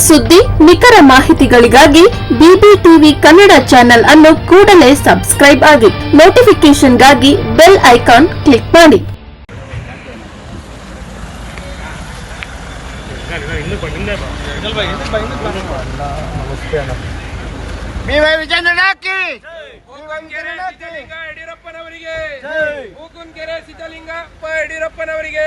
ಸುದ್ದಿ ನಿಖರ ಮಾಹಿತಿಗಳಿಗಾಗಿ ಬಿಬಿಟಿವಿ ಕನ್ನಡ ಚಾನೆಲ್ ಅನ್ನು ಕೂಡಲೇ ಸಬ್ಸ್ಕ್ರೈಬ್ ಆಗಿ ನೋಟಿಫಿಕೇಶನ್ಗಾಗಿ ಬೆಲ್ ಐಕಾನ್ ಕ್ಲಿಕ್ ಮಾಡಿ ಯಡಿಯೂರಪ್ಪನವರಿಗೆ ಯಡಿಯೂರಪ್ಪನವರಿಗೆ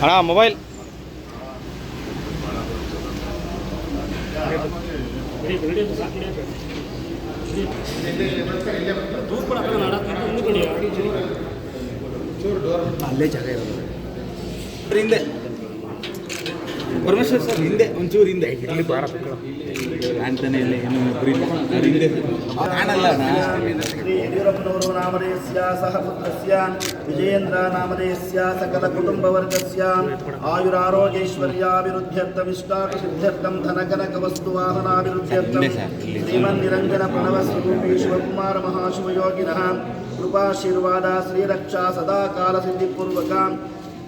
ಅಣ್ಣ ಮೊಬೈಲ್ ಅಲ್ಲೇ ಜಾಗ ಇರೋದು ಹಿಂದೆ ಪರಮೇಶ್ವರ್ ಸರ್ ಹಿಂದೆ ಒಂಚೂರು ಹಿಂದೆ. ಇಲ್ಲಿ ಕಾಣ್ತಾನೆ ಇಲ್ಲ. ಏನು ಹಿಂದೆ. ಕಾಣಲ್ಲ ಯಡಿಯೂರಪ್ಪನವರು ನಾಮಧೇಯಸ್ಯ ಸಹ ಪುತ್ರಸ್ಯ ವಿಜಯೇಂದ್ರ ನಾಮಧೇಯಸ್ಯ ಸಕಲ ಕುಟುಂಬವರ್ಗಸ್ಯ ಆಯುರಾರೋಗ್ಯೈಶ್ವರ್ಯಾಭಿವೃದ್ಧ್ಯರ್ಥಮಿಷ್ಟಾರ್ಥಸಿದ್ಧ್ಯರ್ಥಂ ಧನಕನಕ ವಸ್ತು ವಾಹನಾಭಿವೃದ್ಧ್ಯರ್ಥಂ. ಶ್ರೀಮನ್ ನಿರಂಜನ ಶ್ರೀಮನ್ನಿರಂಜನ ಪ್ರಣವ ಸ್ವರೂಪಿ ಶಿವಕುಮಾರ ಮಹಾಶಿವಯೋಗಿನಃ. ಕೃಪಾಶೀರ್ವಾದ ಶ್ರೀರಕ್ಷಾ ಸದಾ ಕಾಲ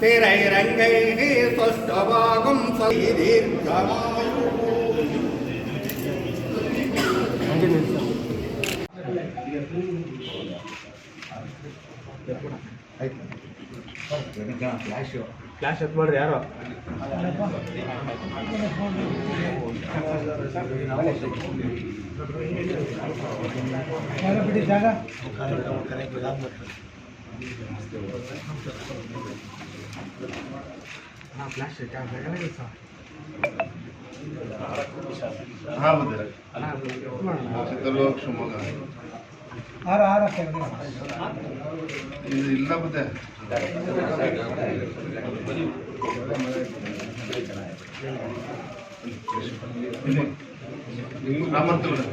திரைரங்கை சொஷ்டவாகும் ಫ್ಲಾಶ್ ಹತ್ ಮಾಡ್ರಿ ಯಾರೋ ಬಿಡಿ ಜಾಗ? ಚಿತ್ರದುರ್ಗ ಶಿವಮೊಗ್ಗ ಇದು ಇಲ್ಲ ಮತ್ತೆ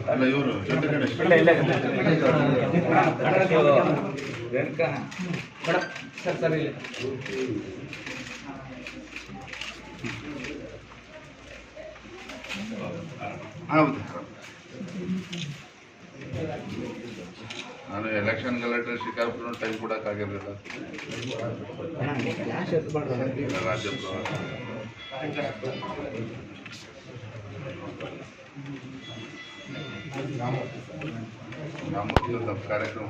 ಅಲ್ಲ ಇವರು ಇಲ್ಲ ಹೌದು. ನಾನು ಎಲೆಕ್ಷನ್ ಗಲಾಟೆ ಶಿಕಾರ್ಪುರ ಟೈಮ್ ಕೊಡೋಕ್ಕಾಗಿರಲಿಲ್ಲ ರಾಜ್ಯ ಪ್ರವಾಸ ನಮ್ಮ ಕಾರ್ಯಕ್ರಮ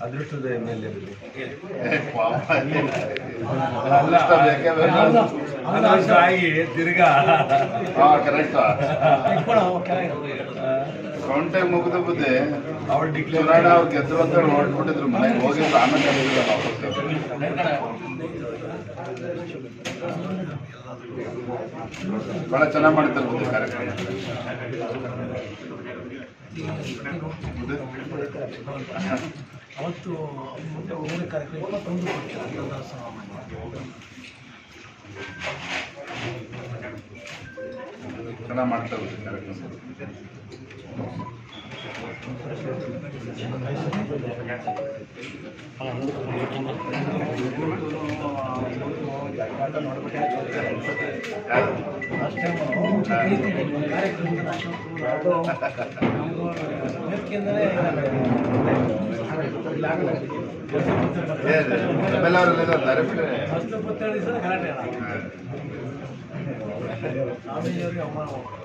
ಅದೃಷ್ಟದ ಬೇಕು. ಆಗಿ ತಿರ್ಗಾ. ಕರೆಕ್ಟ್ ಕೌಂಟೆ ಮುಗಿದ ಬುದ್ಧಿ ಅವ್ರು ಡಿಕ್ಲೇರ್ ಅವ್ರು ಗೆದ್ದು ಅಂತ ಹೊರಟ್ಬಿಟ್ಟಿದ್ರು ಮನೆಗೆ. ಹೋಗಿ ಆಮೇಲೆ ಬಹಳ ಚೆನ್ನಾಗಿ ಮಾಡಿದ್ದಾರೆ ಮುಂದೆ ಕಾರ್ಯಕ್ರಮ. ಅವತ್ತು ಮೂರನೇ ಕಾರ್ಯಕ್ರಮ ಇಪ್ಪತ್ತೊಂದು ಚೆನ್ನಾಗಿ ಮಾಡ್ತಾರೆ ಕಾರ್ಯಕ್ರಮ. ಎಂ ಎಲ್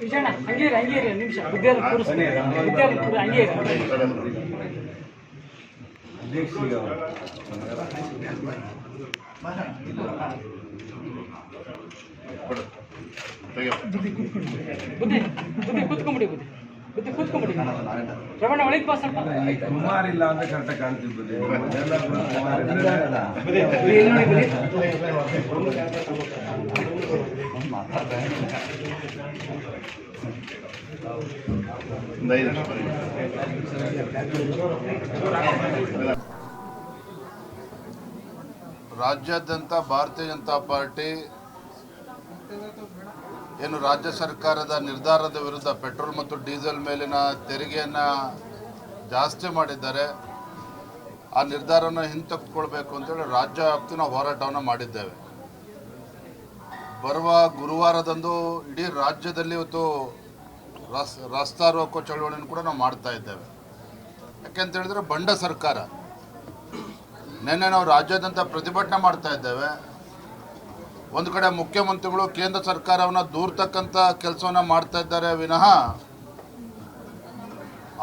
ವಿಜಯಣ್ಣ ಹಂಗೆ ಇರಿ, ನಿಮಿಷ ಇರಿ, ಒಂದ್ ನಿಮಿಷ ವಿದ್ಯಾರ್ಥಿ ಕೂರಿಸ್ತೀನಿ. ವಿದ್ಯಾರ್ಥಿ ಕೂರಿ- ಹಂಗೆ ಇರಿ. ಬುದ್ಧಿ ಬುದ್ಧಿ ಕೂತ್ಕೊಂಬಿಡಿ ಬುದ್ಧಿ. ಬುದ್ಧಿ ಕೂತ್ಕೊಂಬಿಡಿ. ರಮಣ ಒಳಗೆ ಬಾ ಸ್ವಲ್ಪ. ಕುಮಾರ್ ಇಲ್ಲ ಅಂದ್ರೆ ಕರೆಕ್ಟ್ ಎಲ್ಲ ಕುಮಾರ್ ಬನ್ನಿ. ರಾಜ್ಯಾದ್ಯಂತ ಭಾರತೀಯ ಜನತಾ ಪಾರ್ಟಿ ಏನು ರಾಜ್ಯ ಸರ್ಕಾರದ ನಿರ್ಧಾರದ ವಿರುದ್ಧ ಪೆಟ್ರೋಲ್ ಮತ್ತು ಡೀಸೆಲ್ ಮೇಲಿನ ತೆರಿಗೆಯನ್ನು ಜಾಸ್ತಿ ಮಾಡಿದ್ದಾರೆ. ಆ ನಿರ್ಧಾರವನ್ನು ಹಿಂತೆಗೆದುಕೊಳ್ಬೇಕು ಅಂತೇಳಿ ರಾಜ್ಯ ವ್ಯಾಪ್ತಿ ನಾವು ಹೋರಾಟವನ್ನು ಮಾಡಿದ್ದೇವೆ. ಬರುವ ಗುರುವಾರದಂದು ಇಡೀ ರಾಜ್ಯದಲ್ಲಿ ಇವತ್ತು ರಸ್ ರಸ್ತಾ ರೋಕೋ ಚಳವಳಿಯನ್ನು ಕೂಡ ನಾವು ಮಾಡ್ತಾ ಇದ್ದೇವೆ. ಯಾಕೆಂತ ಹೇಳಿದ್ರೆ ಬಂಡ ಸರ್ಕಾರ. ನಿನ್ನೆ ನಾವು ರಾಜ್ಯಾದ್ಯಂತ ಪ್ರತಿಭಟನೆ ಮಾಡ್ತಾ ಇದ್ದೇವೆ. ಒಂದು ಕಡೆ ಮುಖ್ಯಮಂತ್ರಿಗಳು ಕೇಂದ್ರ ಸರ್ಕಾರವನ್ನು ದೂರ್ತಕ್ಕಂಥ ಕೆಲಸವನ್ನು ಮಾಡ್ತಾ ಇದ್ದಾರೆ ವಿನಃ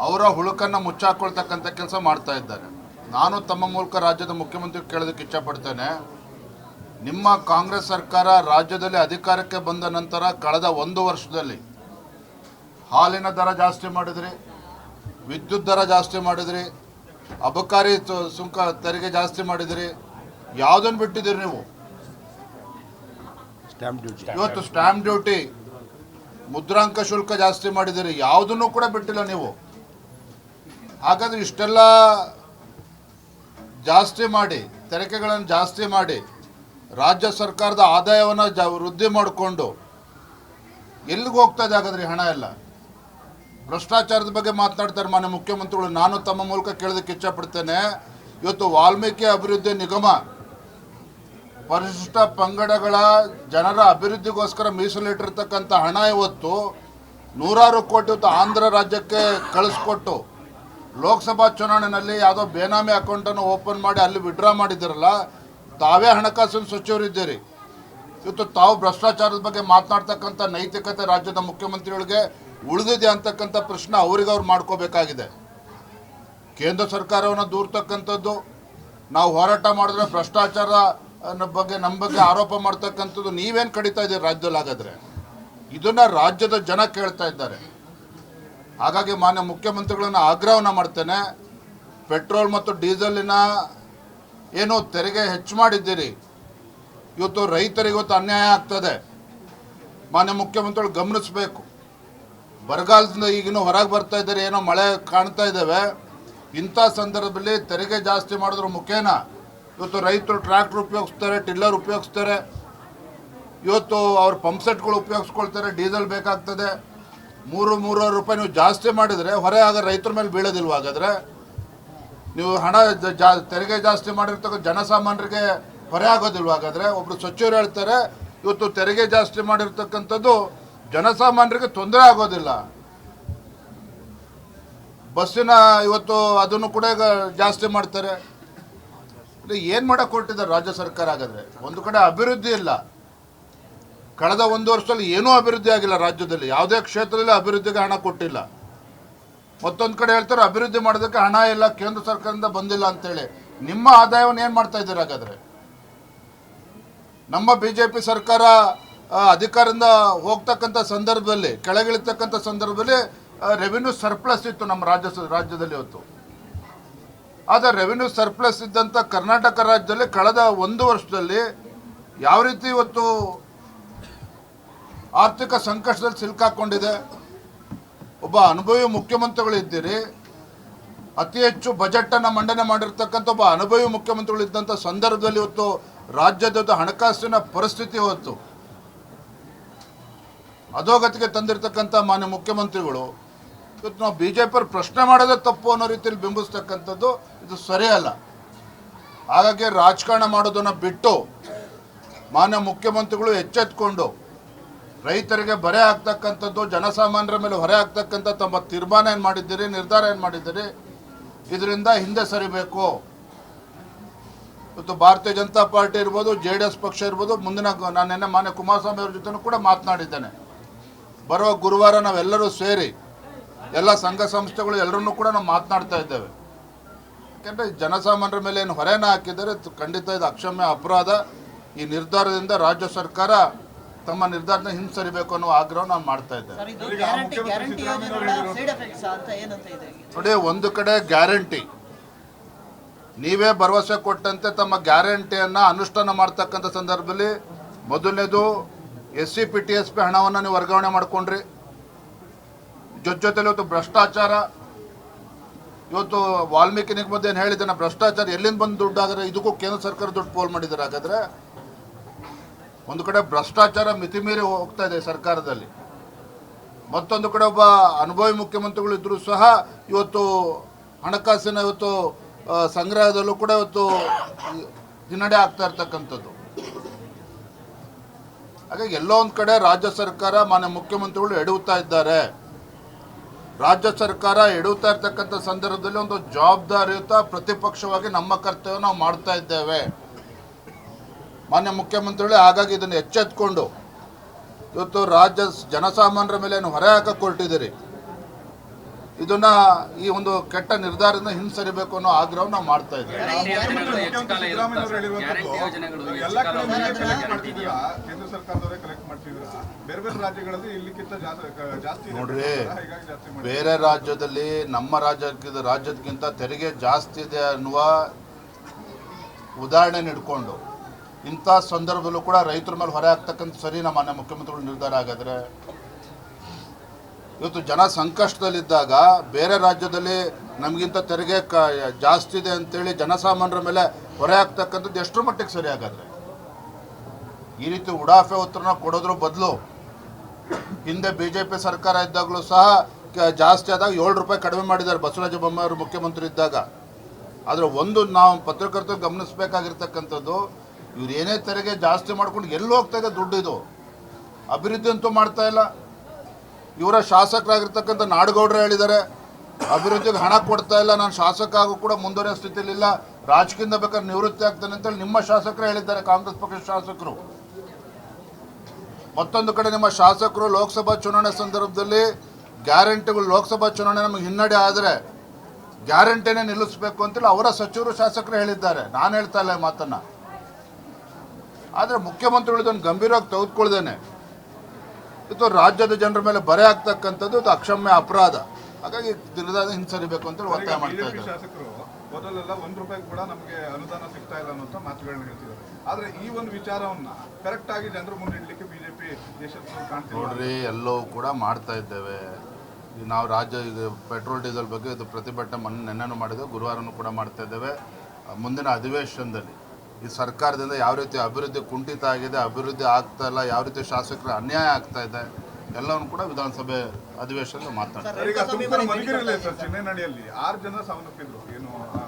ಅವರ ಹುಳುಕನ್ನು ಮುಚ್ಚಾಕೊಳ್ತಕ್ಕಂಥ ಕೆಲಸ ಮಾಡ್ತಾ ಇದ್ದಾರೆ. ನಾನು ತಮ್ಮ ಮೂಲಕ ರಾಜ್ಯದ ಮುಖ್ಯಮಂತ್ರಿ ಕೇಳೋದಕ್ಕೆ ಇಚ್ಛಪಡ್ತೇನೆ. ನಿಮ್ಮ ಕಾಂಗ್ರೆಸ್ ಸರ್ಕಾರ ರಾಜ್ಯದಲ್ಲಿ ಅಧಿಕಾರಕ್ಕೆ ಬಂದ ನಂತರ ಕಳೆದ ಒಂದು ವರ್ಷದಲ್ಲಿ ಹಾಲಿನ ದರ ಜಾಸ್ತಿ ಮಾಡಿದ್ರಿ, ವಿದ್ಯುತ್ ದರ ಜಾಸ್ತಿ ಮಾಡಿದ್ರಿ, ಅಬಕಾರಿ ಸುಂಕ ತೆರಿಗೆ ಜಾಸ್ತಿ ಮಾಡಿದ್ರಿ ಯಾವುದನ್ನು ಬಿಟ್ಟಿದ್ದೀರಿ ನೀವು? ಇವತ್ತು ಸ್ಟ್ಯಾಂಪ್ ಡ್ಯೂಟಿ ಮುದ್ರಾಂಕ ಶುಲ್ಕ ಜಾಸ್ತಿ ಮಾಡಿದರೆ ಯಾವುದನ್ನು ಕೂಡ ಬಿಟ್ಟಿಲ್ಲ ನೀವು. ಹಾಗಾದ್ರೆ ಇಷ್ಟೆಲ್ಲ ಜಾಸ್ತಿ ಮಾಡಿ, ತೆರಿಗೆಗಳನ್ನು ಜಾಸ್ತಿ ಮಾಡಿ, ರಾಜ್ಯ ಸರ್ಕಾರದ ಆದಾಯವನ್ನು ಜ ವೃದ್ಧಿ ಮಾಡಿಕೊಂಡು ಎಲ್ಲಿಗೆ ಹೋಗ್ತಾ ಇದೆ ಹಾಗಾದ್ರೆ ಹಣ ಎಲ್ಲ? ಭ್ರಷ್ಟಾಚಾರದ ಬಗ್ಗೆ ಮಾತನಾಡ್ತಾರೆ ಮಾನ್ಯ ಮುಖ್ಯಮಂತ್ರಿಗಳು. ನಾನು ತಮ್ಮ ಮೂಲಕ ಕೇಳೋದಕ್ಕೆ ಇಚ್ಛಪಡ್ತೇನೆ ಇವತ್ತು ವಾಲ್ಮೀಕಿ ಅಭಿವೃದ್ಧಿ ನಿಗಮ ಪರಿಶಿಷ್ಟ ಪಂಗಡಗಳ ಜನರ ಅಭಿವೃದ್ಧಿಗೋಸ್ಕರ ಮೀಸಲಿಟ್ಟಿರ್ತಕ್ಕಂಥ ಹಣ ಇವತ್ತು ನೂರಾರು ಕೋಟಿ ಇವತ್ತು ಆಂಧ್ರ ರಾಜ್ಯಕ್ಕೆ ಕಳಿಸ್ಕೊಟ್ಟು ಲೋಕಸಭಾ ಚುನಾವಣೆಯಲ್ಲಿ ಯಾವುದೋ ಬೇನಾಮಿ ಅಕೌಂಟನ್ನು ಓಪನ್ ಮಾಡಿ ಅಲ್ಲಿ ವಿಡ್ರಾ ಮಾಡಿದ್ದೀರಲ್ಲ, ತಾವೇ ಹಣಕಾಸಿನ ಸಚಿವರಿದ್ದೀರಿ. ಇವತ್ತು ತಾವು ಭ್ರಷ್ಟಾಚಾರದ ಬಗ್ಗೆ ಮಾತನಾಡ್ತಕ್ಕಂಥ ನೈತಿಕತೆ ರಾಜ್ಯದ ಮುಖ್ಯಮಂತ್ರಿಗಳಿಗೆ ಉಳಿದಿದೆ ಅಂತಕ್ಕಂಥ ಪ್ರಶ್ನೆ ಅವರಿಗೆ ಅವ್ರು ಮಾಡ್ಕೋಬೇಕಾಗಿದೆ. ಕೇಂದ್ರ ಸರ್ಕಾರವನ್ನು ದೂರ್ತಕ್ಕಂಥದ್ದು, ನಾವು ಹೋರಾಟ ಮಾಡಿದ್ರೆ ಭ್ರಷ್ಟಾಚಾರ ಬಗ್ಗೆ ನಮ್ಮ ಬಗ್ಗೆ ಆರೋಪ ಮಾಡ್ತಕ್ಕಂಥದ್ದು ನೀವೇನು ಕಡಿತಾ ಇದ್ದೀರಿ ರಾಜ್ಯದಲ್ಲಿ ಹಾಗಾದರೆ? ಇದನ್ನು ರಾಜ್ಯದ ಜನ ಕೇಳ್ತಾ ಇದ್ದಾರೆ. ಹಾಗಾಗಿ ಮಾನ್ಯ ಮುಖ್ಯಮಂತ್ರಿಗಳನ್ನು ಆಗ್ರಹವನ್ನು ಮಾಡ್ತೇನೆ. ಪೆಟ್ರೋಲ್ ಮತ್ತು ಡೀಸೆಲಿನ ಏನು ತೆರಿಗೆ ಹೆಚ್ಚು ಮಾಡಿದ್ದೀರಿ? ಇವತ್ತು ರೈತರಿಗೆ ಇವತ್ತು ಅನ್ಯಾಯ ಆಗ್ತದೆ. ಮಾನ್ಯ ಮುಖ್ಯಮಂತ್ರಿಗಳು ಗಮನಿಸಬೇಕು. ಬರಗಾಲದಿಂದ ಈಗಿನ ಹೊರಗೆ ಬರ್ತಾ ಇದ್ದಾರೆ, ಏನೋ ಮಳೆ ಕಾಣ್ತಾ ಇದ್ದಾವೆ. ಇಂಥ ಸಂದರ್ಭದಲ್ಲಿ ತೆರಿಗೆ ಜಾಸ್ತಿ ಮಾಡಿದ್ರು ಮುಖೇನ? ಇವತ್ತು ರೈತರು ಟ್ರ್ಯಾಕ್ಟರ್ ಉಪಯೋಗಿಸ್ತಾರೆ, ಟಿಲ್ಲರ್ ಉಪಯೋಗಿಸ್ತಾರೆ. ಇವತ್ತು ಅವ್ರ ಪಂಪ್ಸೆಟ್ಗಳು ಉಪಯೋಗಿಸ್ಕೊಳ್ತಾರೆ, ಡೀಸೆಲ್ ಬೇಕಾಗ್ತದೆ. ಮೂರು, ಮೂರುವರೆ ರೂಪಾಯಿ ನೀವು ಜಾಸ್ತಿ ಮಾಡಿದರೆ ಹೊರೆ ಆಗ ರೈತರ ಮೇಲೆ ಬೀಳೋದಿಲ್ವ ಹಾಗಾದರೆ? ನೀವು ಹಣ ಜಾ ತೆರಿಗೆ ಜಾಸ್ತಿ ಮಾಡಿರ್ತಕ್ಕ ಜನಸಾಮಾನ್ಯರಿಗೆ ಹೊರೆ ಆಗೋದಿಲ್ವ ಹಾಗಾದರೆ? ಒಬ್ಬರು ಸಚಿವರು ಹೇಳ್ತಾರೆ, ಇವತ್ತು ತೆರಿಗೆ ಜಾಸ್ತಿ ಮಾಡಿರ್ತಕ್ಕಂಥದ್ದು ಜನಸಾಮಾನ್ಯರಿಗೆ ತೊಂದರೆ ಆಗೋದಿಲ್ಲ. ಬಸ್ಸಿನ ಇವತ್ತು ಅದನ್ನು ಕೂಡ ಜಾಸ್ತಿ ಮಾಡ್ತಾರೆ. ಏನು ಮಾಡಕ್ಕೆ ಹೊರಟಿದ್ದಾರೆ ರಾಜ್ಯ ಸರ್ಕಾರ ಹಾಗಾದ್ರೆ? ಒಂದು ಕಡೆ ಅಭಿವೃದ್ಧಿ ಇಲ್ಲ. ಕಳೆದ ಒಂದು ವರ್ಷದಲ್ಲಿ ಏನೂ ಅಭಿವೃದ್ಧಿ ಆಗಿಲ್ಲ ರಾಜ್ಯದಲ್ಲಿ. ಯಾವುದೇ ಕ್ಷೇತ್ರದಲ್ಲಿ ಅಭಿವೃದ್ಧಿಗೆ ಹಣ ಕೊಟ್ಟಿಲ್ಲ. ಮತ್ತೊಂದು ಕಡೆ ಹೇಳ್ತಾರೆ ಅಭಿವೃದ್ಧಿ ಮಾಡೋದಕ್ಕೆ ಹಣ ಇಲ್ಲ, ಕೇಂದ್ರ ಸರ್ಕಾರದಿಂದ ಬಂದಿಲ್ಲ ಅಂತೇಳಿ. ನಿಮ್ಮ ಆದಾಯವನ್ನು ಏನು ಮಾಡ್ತಾ ಇದ್ದೀರಾ ಹಾಗಾದ್ರೆ? ನಮ್ಮ ಬಿ ಜೆ ಪಿ ಸರ್ಕಾರ ಅಧಿಕಾರದಿಂದ ಹೋಗ್ತಕ್ಕಂಥ ಸಂದರ್ಭದಲ್ಲಿ, ಕೆಳಗಿಳಿತಕ್ಕಂಥ ಸಂದರ್ಭದಲ್ಲಿ ರೆವಿನ್ಯೂ ಸರ್ಪ್ಲಸ್ ಇತ್ತು ನಮ್ಮ ರಾಜ್ಯ ರಾಜ್ಯದಲ್ಲಿ ಇವತ್ತು. ಆದರೆ ರೆವಿನ್ಯೂ ಸರ್ಪ್ಲಸ್ ಇದ್ದಂಥ ಕರ್ನಾಟಕ ರಾಜ್ಯದಲ್ಲಿ ಕಳೆದ ಒಂದು ವರ್ಷದಲ್ಲಿ ಯಾವ ರೀತಿ ಇವತ್ತು ಆರ್ಥಿಕ ಸಂಕಷ್ಟದಲ್ಲಿ ಸಿಲುಕಾಕೊಂಡಿದೆ ಒಬ್ಬ ಅನುಭವಿ ಮುಖ್ಯಮಂತ್ರಿಗಳಿದ್ದೀರಿ ಅತಿ ಹೆಚ್ಚು ಬಜೆಟನ್ನು ಮಂಡನೆ ಮಾಡಿರ್ತಕ್ಕಂಥ ಒಬ್ಬ ಅನುಭವಿ ಮುಖ್ಯಮಂತ್ರಿಗಳು ಇದ್ದಂಥ ಸಂದರ್ಭದಲ್ಲಿ ಇವತ್ತು ರಾಜ್ಯದ ಹಣಕಾಸಿನ ಪರಿಸ್ಥಿತಿ ಹೊತ್ತು ಅಧೋಗತಿಗೆ ತಂದಿರತಕ್ಕಂಥ ಮಾನ್ಯ ಮುಖ್ಯಮಂತ್ರಿಗಳು ಇವತ್ತು ನಾವು ಬಿ ಜೆ ಪ್ರಶ್ನೆ ಮಾಡೋದೇ ತಪ್ಪು ಅನ್ನೋ ರೀತಿಯಲ್ಲಿ ಬಿಂಬಿಸ್ತಕ್ಕಂಥದ್ದು ಇದು ಸರಿಯಲ್ಲ ಹಾಗಾಗಿ ರಾಜಕಾರಣ ಮಾಡೋದನ್ನು ಬಿಟ್ಟು ಮಾನ್ಯ ಮುಖ್ಯಮಂತ್ರಿಗಳು ಎಚ್ಚೆತ್ಕೊಂಡು ರೈತರಿಗೆ ಬರೆ ಆಗ್ತಕ್ಕಂಥದ್ದು, ಜನಸಾಮಾನ್ಯರ ಮೇಲೆ ಹೊರೆ ಆಗ್ತಕ್ಕಂಥ ತಮ್ಮ ತೀರ್ಮಾನ ಏನು ಮಾಡಿದ್ದೀರಿ, ನಿರ್ಧಾರ ಏನು ಮಾಡಿದ್ದೀರಿ, ಇದರಿಂದ ಹಿಂದೆ ಸರಿಬೇಕು. ಇವತ್ತು ಭಾರತೀಯ ಜನತಾ ಪಾರ್ಟಿ ಇರ್ಬೋದು, ಜೆ ಡಿ ಎಸ್ ಪಕ್ಷ ಇರ್ಬೋದು, ಮುಂದಿನ ನಾನು ನಿನ್ನೆ ಮಾನ್ಯ ಕುಮಾರಸ್ವಾಮಿ ಅವ್ರ ಜೊತೆನೂ ಕೂಡ ಮಾತನಾಡಿದ್ದೇನೆ. ಬರುವ ಗುರುವಾರ ನಾವೆಲ್ಲರೂ ಸೇರಿ ಎಲ್ಲ ಸಂಘ ಸಂಸ್ಥೆಗಳು ಎಲ್ಲರನ್ನೂ ಕೂಡ ನಾವು ಮಾತನಾಡ್ತಾ ಇದ್ದೇವೆ. ಯಾಕೆಂದರೆ ಜನಸಾಮಾನ್ಯರ ಮೇಲೆ ಏನು ಹೊರೆನ ಹಾಕಿದರೆ ಖಂಡಿತ ಇದು ಅಕ್ಷಮ್ಯ ಅಪರಾಧ. ಈ ನಿರ್ಧಾರದಿಂದ ರಾಜ್ಯ ಸರ್ಕಾರ ತಮ್ಮ ನಿರ್ಧಾರನ ಹಿಂಸರಿಬೇಕು ಅನ್ನೋ ಆಗ್ರಹ ನಾವು ಮಾಡ್ತಾ ಇದ್ದೇವೆ. ನೋಡಿ ಒಂದು ಕಡೆ ಗ್ಯಾರಂಟಿ. ನೀವೇ ಭರವಸೆ ಕೊಟ್ಟಂತೆ ತಮ್ಮ ಗ್ಯಾರಂಟಿಯನ್ನು ಅನುಷ್ಠಾನ ಮಾಡ್ತಕ್ಕಂಥ ಸಂದರ್ಭದಲ್ಲಿ ಮೊದಲನೇದು S C P T S P ಹಣವನ್ನು ನೀವು ವರ್ಗಾವಣೆ ಮಾಡ್ಕೊಂಡ್ರಿ. ಜೊತೆ ಜೊತೆಲಿ ಇವತ್ತು ಭ್ರಷ್ಟಾಚಾರ. ಇವತ್ತು ವಾಲ್ಮೀಕಿ ನಿಗಮದ ಏನು ಹೇಳಿದ್ದಾನೆ, ಭ್ರಷ್ಟಾಚಾರ ಎಲ್ಲಿಂದ ಬಂದು ದುಡ್ಡಾದರೆ ಇದಕ್ಕೂ ಕೇಂದ್ರ ಸರ್ಕಾರ ದುಡ್ಡು ಪೋಲ್ ಮಾಡಿದ್ದಾರೆ ಹಾಗಾದ್ರೆ? ಒಂದು ಕಡೆ ಭ್ರಷ್ಟಾಚಾರ ಮಿತಿಮೀರಿ ಹೋಗ್ತಾ ಇದೆ ಸರ್ಕಾರದಲ್ಲಿ. ಮತ್ತೊಂದು ಕಡೆ ಒಬ್ಬ ಅನುಭವಿ ಮುಖ್ಯಮಂತ್ರಿಗಳು ಇದ್ದರೂ ಸಹ ಇವತ್ತು ಹಣಕಾಸಿನ ಇವತ್ತು ಸಂಗ್ರಹದಲ್ಲೂ ಕೂಡ ಇವತ್ತು ಹಿನ್ನಡೆ ಆಗ್ತಾ ಇರ್ತಕ್ಕಂಥದ್ದು. ಹಾಗಾಗಿ ಎಲ್ಲೋ ಒಂದು ಕಡೆ ರಾಜ್ಯ ಸರ್ಕಾರ ಮಾನ್ಯ ಮುಖ್ಯಮಂತ್ರಿಗಳು ಎಡುತ್ತಾ ಇದ್ದಾರೆ. ರಾಜ್ಯ ಸರ್ಕಾರ ಎಡುತ್ತಾ ಇರ್ತಕ್ಕಂಥ ಸಂದರ್ಭದಲ್ಲಿ ಒಂದು ಜವಾಬ್ದಾರಿಯುತ ಪ್ರತಿಪಕ್ಷವಾಗಿ ನಮ್ಮ ಕರ್ತವ್ಯ ನಾವು ಮಾಡ್ತಾ ಇದ್ದೇವೆ. ಮಾನ್ಯ ಮುಖ್ಯಮಂತ್ರಿಗಳೇ, ಹಾಗಾಗಿ ಇದನ್ನು ಎಚ್ಚೆತ್ಕೊಂಡು ಇವತ್ತು ರಾಜ್ಯ ಜನಸಾಮಾನ್ಯರ ಮೇಲೆ ಏನು ಹೊರೆ ಹಾಕಕ್ಕೆ ಹೊರಟಿದ್ದೀರಿ ಇದನ್ನ ಈ ಒಂದು ಕೆಟ್ಟ ನಿರ್ಧಾರದಿಂದ ಹಿಂಸರಿಬೇಕು ಅನ್ನೋ ಆಗ್ರಹ ನಾವು ಮಾಡ್ತಾ ಇದ್ದೀವಿ. ಎಲ್ಲ ಕಡೆ ನೀವೇ collect ಮಾಡ್ತಿದ್ದೀರಾ? ಕೇಂದ್ರ ಸರ್ಕಾರದವರೇ ಕಲೆಕ್ಟ್ ಮಾಡ್ತಿದ್ದೀರಾ? ಬೇರೆ ಬೇರೆ ರಾಜ್ಯಗಳಲ್ಲಿ ಇಲ್ಲಿಕ್ಕಿಂತ ಜಾಸ್ತಿ ಜಾಸ್ತಿ ನೋಡ್ರಿ ಬೇರೆ ರಾಜ್ಯದಲ್ಲಿ ನಮ್ಮ ರಾಜ್ಯಕ್ಕೆ ರಾಜ್ಯದಕ್ಕಿಂತ ತೆರಿಗೆ ಜಾಸ್ತಿ ಇದೆ ಅನ್ನುವ ಉದಾಹರಣೆ ಇಟ್ಕೊಂಡು ಇಂಥ ಸಂದರ್ಭದಲ್ಲೂ ಕೂಡ ರೈತರ ಮೇಲೆ ಹೊರೆ ಆಗ್ತಕ್ಕಂಥ ಸರಿ ನಮ್ಮ ಮಾನ್ಯ ಮುಖ್ಯಮಂತ್ರಿಗಳು ನಿರ್ಧಾರ ಆಗಿದ್ರೆ ಇವತ್ತು ಜನ ಸಂಕಷ್ಟದಲ್ಲಿದ್ದಾಗ ಬೇರೆ ರಾಜ್ಯದಲ್ಲಿ ನಮಗಿಂತ ತೆರಿಗೆ ಕ ಜಾಸ್ತಿ ಇದೆ ಅಂತೇಳಿ ಜನಸಾಮಾನ್ಯರ ಮೇಲೆ ಹೊರೆ ಆಗ್ತಕ್ಕಂಥದ್ದು ಎಷ್ಟರ ಮಟ್ಟಿಗೆ ಸರಿ ಈ ರೀತಿ ಉಡಾಫೆ ಉತ್ತರನ ಕೊಡೋದ್ರ ಬದಲು ಹಿಂದೆ ಬಿ ಜೆ ಪಿ ಸರ್ಕಾರ ಇದ್ದಾಗಲೂ ಸಹ ಜಾಸ್ತಿ ಆದಾಗ ಏಳು ರೂಪಾಯಿ ಕಡಿಮೆ ಮಾಡಿದ್ದಾರೆ ಬಸವರಾಜ ಬೊಮ್ಮಾಯಿ ಅವರು ಮುಖ್ಯಮಂತ್ರಿ ಇದ್ದಾಗ. ಆದರೆ ಒಂದು ನಾವು ಪತ್ರಕರ್ತರು ಗಮನಿಸಬೇಕಾಗಿರ್ತಕ್ಕಂಥದ್ದು, ಇವ್ರು ಏನೇ ತೆರಿಗೆ ಜಾಸ್ತಿ ಮಾಡ್ಕೊಂಡು ಎಲ್ಲಿ ಹೋಗ್ತಾ ಇದೆ ದುಡ್ಡು ಇದು? ಅಭಿವೃದ್ಧಿ ಅಂತೂ ಮಾಡ್ತಾ ಇಲ್ಲ. ಇವರ ಶಾಸಕರಾಗಿರ್ತಕ್ಕಂಥ ನಾಡಗೌಡರು ಹೇಳಿದ್ದಾರೆ, ಅಭಿವೃದ್ಧಿಗೆ ಹಣ ಕೊಡ್ತಾ ಇಲ್ಲ, ನಾನು ಶಾಸಕ ಆಗು ಕೂಡ ಮುಂದುವರಿಯೋ ಸ್ಥಿತಿಯಲ್ಲಿಲ್ಲ ರಾಜಕೀಯದಿಂದ ಬೇಕಾದ್ರೆ ನಿವೃತ್ತಿ ಆಗ್ತಾನೆ ಅಂತೇಳಿ ನಿಮ್ಮ ಶಾಸಕರು ಹೇಳಿದ್ದಾರೆ, ಕಾಂಗ್ರೆಸ್ ಪಕ್ಷದ ಶಾಸಕರು. ಮತ್ತೊಂದು ಕಡೆ ನಿಮ್ಮ ಶಾಸಕರು ಲೋಕಸಭಾ ಚುನಾವಣೆ ಸಂದರ್ಭದಲ್ಲಿ ಗ್ಯಾರಂಟಿಗಳು ಲೋಕಸಭಾ ಚುನಾವಣೆ ನಮಗೆ ಹಿನ್ನಡೆ ಆದರೆ ಗ್ಯಾರಂಟಿನೇ ನಿಲ್ಲಿಸಬೇಕು ಅಂತೇಳಿ ಅವರ ಸಚಿವರು ಶಾಸಕರು ಹೇಳಿದ್ದಾರೆ. ನಾನು ಹೇಳ್ತಾ ಇಲ್ಲ ಮಾತನ್ನು. ಆದರೆ ಮುಖ್ಯಮಂತ್ರಿಗಳು ಇದನ್ನು ಗಂಭೀರವಾಗಿ ತೆಗೆದುಕೊಳ್ದೇನೆ ಇದು ರಾಜ್ಯದ ಜನರ ಮೇಲೆ ಬರೆ ಆಗ್ತಕ್ಕಂಥದ್ದು ಅದು ಅಕ್ಷಮ್ಯ ಅಪರಾಧ. ಹಾಗಾಗಿ ನಿರ್ಧಾರ ಹಿಂಸರಿಬೇಕು ಅಂತ ಒತ್ತಾಯ ಮಾಡ್ತಾ ಇದ್ದಾರೆ. ಶಾಸಕರು ಮೊದಲೆಲ್ಲ ಒಂದ್ ರೂಪಾಯಿ ಕೂಡ ನಮಗೆ ಅನುದಾನ ಸಿಗ್ತಾ ಇಲ್ಲ ಅಂತ ಮಾತುಗಳನ್ನ ಹೇಳ್ತಿದ್ದಾರೆ. ಆದರೆ ಈ ಒಂದು ವಿಚಾರವನ್ನ ಕರೆಕ್ಟ್ ಆಗಿ ಜನರ ಮುಂದೆ ಇಡ್ಲಿಕ್ಕೆ ಬಿಜೆಪಿ ಕಾಣ್ತಿಲ್ಲ. ನೋಡ್ರಿ ಎಲ್ಲವೂ ಕೂಡ ಮಾಡ್ತಾ ಇದ್ದೇವೆ. ನಾವು ರಾಜ್ಯ ಇದು ಪೆಟ್ರೋಲ್ ಡೀಸೆಲ್ ಬಗ್ಗೆ ಇದು ಪ್ರತಿಭಟನೆ ಮೊನ್ನೆ ನೆನ್ನೆನೂ ಮಾಡಿದ್ದೇವೆ ಗುರುವಾರನೂ ಕೂಡ ಮಾಡ್ತಾ ಇದ್ದೇವೆ. ಮುಂದಿನ ಅಧಿವೇಶನದಲ್ಲಿ ಈ ಸರ್ಕಾರದಿಂದ ಯಾವ ರೀತಿ ಅಭಿವೃದ್ಧಿ ಕುಂಠಿತ ಆಗಿದೆ ಅಭಿವೃದ್ಧಿ ಆಗ್ತಾ ಇಲ್ಲ ಯಾವ ರೀತಿ ಶಾಸಕರ ಅನ್ಯಾಯ ಆಗ್ತಾ ಇದೆ ಎಲ್ಲವನ್ನು ಕೂಡ ವಿಧಾನಸಭೆ ಅಧಿವೇಶನದಲ್ಲಿ ಮಾತಾಡ್ತಾರೆ. ಸರ್, ಈಗ ತುಮಕೂರು ಸರ್ ಚಿನ್ನನಡಿಯಲ್ಲಿ ಆರು ಜನ ಸಾವನ್ನಪ್ಪಿದ್ರು ಏನು ಆ,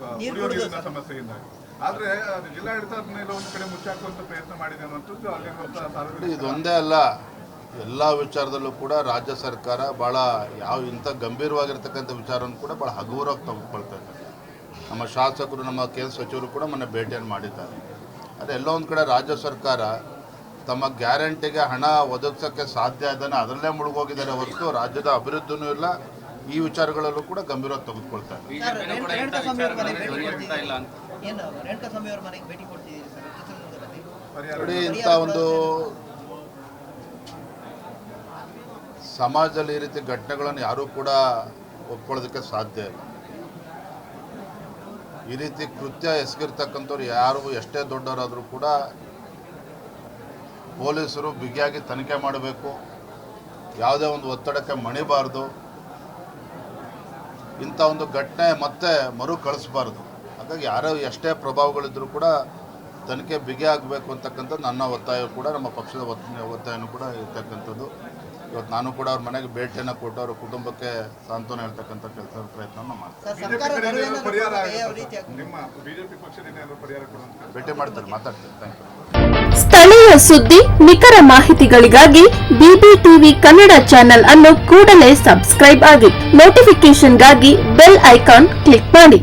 ಆ, ಕುಡಿಯೋ ನೀರಿನ ಸಮಸ್ಯೆಯಿಂದಾಗಿ ಆದ್ರೆ ಜಿಲ್ಲಾಡಳಿತ ಒಂದ್ ಕಡೆ ಮುಚ್ಚಾಕುವಂಥ ಪ್ರಯತ್ನ ಮಾಡಿದೆ ಇದೊಂದೇ ಅಲ್ಲ ಎಲ್ಲ ವಿಚಾರದಲ್ಲೂ ಕೂಡ ರಾಜ್ಯ ಸರ್ಕಾರ ಭಾಳ ಯಾವ ಇಂಥ ಗಂಭೀರವಾಗಿರ್ತಕ್ಕಂಥ ವಿಚಾರವನ್ನು ಕೂಡ ಭಾಳ ಹಗುರವಾಗಿ ತೆಗೆದುಕೊಳ್ತಾ ಇದ್ದಾರೆ ನಮ್ಮ ಶಾಸಕರು ನಮ್ಮ ಕೇಂದ್ರ ಸಚಿವರು ಕೂಡ ಮೊನ್ನೆ ಭೇಟಿಯನ್ನು ಮಾಡಿದ್ದಾರೆ. ಆದರೆ ಎಲ್ಲೋ ಒಂದು ಕಡೆ ರಾಜ್ಯ ಸರ್ಕಾರ ತಮ್ಮ ಗ್ಯಾರಂಟಿಗೆ ಹಣ ಒದಗಿಸೋಕ್ಕೆ ಸಾಧ್ಯ ಇದ್ದಾನೆ ಅದರಲ್ಲೇ ಮುಳುಗೋಗಿದ್ದಾರೆ ಹೊರತು ರಾಜ್ಯದ ಅಭಿವೃದ್ಧಿನೂ ಇಲ್ಲ. ಈ ವಿಚಾರಗಳಲ್ಲೂ ಕೂಡ ಗಂಭೀರವಾಗಿ ತೆಗೆದುಕೊಳ್ತಾರೆ. ಇದ್ದಾರೆ ಸರ್, ರೇಣು- ರೇಣುಕಾ ಸ್ವಾಮಿ ಅವ್ರ ಮನೆಗೆ ಭೇಟಿ ಏನು ರೇಣುಕಾ ಸ್ವಾಮಿ ಅವ್ರ ಮನೆಗೆ ಭೇಟಿ ಕೊಡ್ತಿದ್ದೀರಿ ಸರ್? ನೋಡಿ ಇಂಥ ಒಂದು ಸಮಾಜದಲ್ಲಿ ಈ ರೀತಿ ಘಟನೆಗಳನ್ನು ಯಾರೂ ಕೂಡ ಒಪ್ಕೊಳ್ಳೋದಕ್ಕೆ ಸಾಧ್ಯ ಇಲ್ಲ. ಈ ರೀತಿ ಕೃತ್ಯ ಎಸಗಿರ್ತಕ್ಕಂಥವ್ರು ಯಾರು ಎಷ್ಟೇ ದೊಡ್ಡವರಾದರೂ ಕೂಡ ಪೊಲೀಸರು ಬಿಗಿಯಾಗಿ ತನಿಖೆ ಮಾಡಬೇಕು. ಯಾವುದೇ ಒಂದು ಒತ್ತಡಕ್ಕೆ ಮಣಿಬಾರ್ದು. ಇಂಥ ಒಂದು ಘಟನೆ ಮತ್ತೆ ಮರು ಕಳಿಸ್ಬಾರ್ದು. ಹಾಗಾಗಿ ಯಾರೋ ಎಷ್ಟೇ ಪ್ರಭಾವಗಳಿದ್ದರೂ ಕೂಡ ತನಿಖೆ ಬಿಗಿ ಆಗಬೇಕು ಅಂತಕ್ಕಂಥದ್ದು ನನ್ನ ಒತ್ತಾಯ ಕೂಡ ನಮ್ಮ ಪಕ್ಷದ ಒತ್ತ ಒತ್ತಾಯನೂ ಕೂಡ ಇರ್ತಕ್ಕಂಥದ್ದು. ಇವತ್ತು ನಾನು ಕೂಡ ಅವ್ರ ಮನೆಗೆ ಭೇಟಿಯನ್ನು ಕೊಟ್ಟು ಅವ್ರ ಕುಟುಂಬಕ್ಕೆ ಸಾಂತ್ವನ ಹೇಳ್ತಕ್ಕಂಥ ಕೆಲಸ ಪ್ರಯತ್ನ ಭೇಟಿ ಮಾಡ್ತಾರೆ ಥ್ಯಾಂಕ್ ಯು ಸ್ಥಳೀಯ ಸುದ್ದಿ ನಿಖರ ಮಾಹಿತಿಗಳಿಗಾಗಿ ಬಿಬಿಟಿವಿ ಕನ್ನಡ ಚಾನೆಲ್ ಅನ್ನು ಕೂಡಲೇ ಸಬ್ಸ್ಕ್ರೈಬ್ ಆಗಿ ನೋಟಿಫಿಕೇಶನ್ಗಾಗಿ ಬೆಲ್ ಐಕಾನ್ ಕ್ಲಿಕ್ ಮಾಡಿ.